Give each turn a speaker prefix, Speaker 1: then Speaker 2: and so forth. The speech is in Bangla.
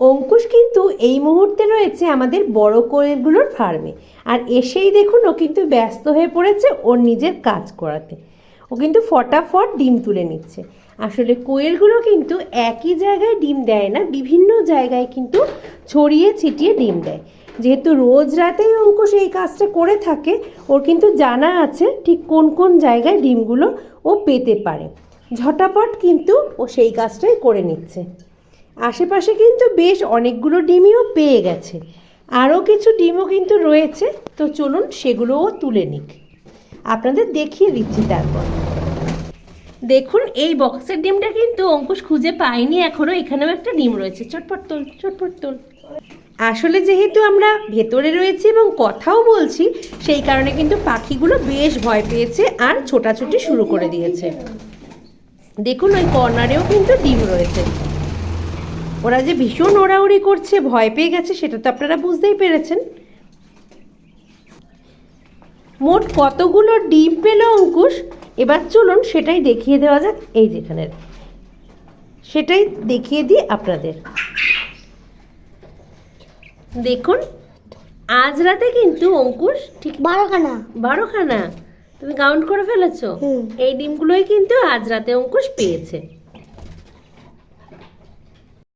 Speaker 1: অঙ্কুশ কিন্তু এই মুহূর্তে রয়েছে আমাদের বড় কোয়েলগুলোর ফার্মে। আর এসেই দেখুন, ও কিন্তু ব্যস্ত হয়ে পড়েছে ওর নিজের কাজ করাতে। ও কিন্তু ফটাফট ডিম তুলে নিচ্ছে। আসলে কোয়েলগুলো কিন্তু একই জায়গায় ডিম দেয় না, বিভিন্ন জায়গায় কিন্তু ছড়িয়ে ছিটিয়ে ডিম দেয়। যেহেতু রোজ রাতেই অঙ্কুশ এই কাজটা করে থাকে, ওর কিন্তু জানা আছে ঠিক কোন কোন জায়গায় ডিমগুলো ও পেতে পারে। ঝটাপট কিন্তু ও সেই কাজটাই করে নিচ্ছে। আশেপাশে কিন্তু বেশ অনেকগুলো ডিমইও পেয়ে গেছে। আরও কিছু ডিমও কিন্তু রয়েছে, তো চলুন সেগুলোও তুলে নিক। আপনাদের দেখিয়ে দিচ্ছি তারপর। দেখুন, এই বক্সের ডিমটা কিন্তু অঙ্কুশ খুঁজে পাইনি এখনও এখানেও একটা ডিম রয়েছে। চটপট তোল চটপট তোল। আসলে যেহেতু আমরা ভেতরে রয়েছি এবং কথাও বলছি, সেই কারণে কিন্তু পাখিগুলো বেশ ভয় পেয়েছে আর ছোটাছুটি শুরু করে দিয়েছে। দেখুন, ওই কর্নারেও কিন্তু ডিম রয়েছে। ওরা যে ভীষণ ওড়াউড়ি করছে ভয় পেয়ে গেছে সেটা তো আপনারা বুঝতেই পেরেছেন। মোট কতগুলো ডিম পেল অঙ্কুশ? এবার চলুন সেটাই দেখিয়ে দেওয়া যাক এই যেখানের। সেটাই দেখিয়ে দিই আপনাদের। দেখুন আজ রাতে কিন্তু অঙ্কুশ ঠিক
Speaker 2: বারোখানা।
Speaker 1: বারোখানা। তুমি কাউন্ট করে ফেলেছো? এই ডিমগুলোই কিন্তু আজ রাতে অঙ্কুশ পেয়েছে।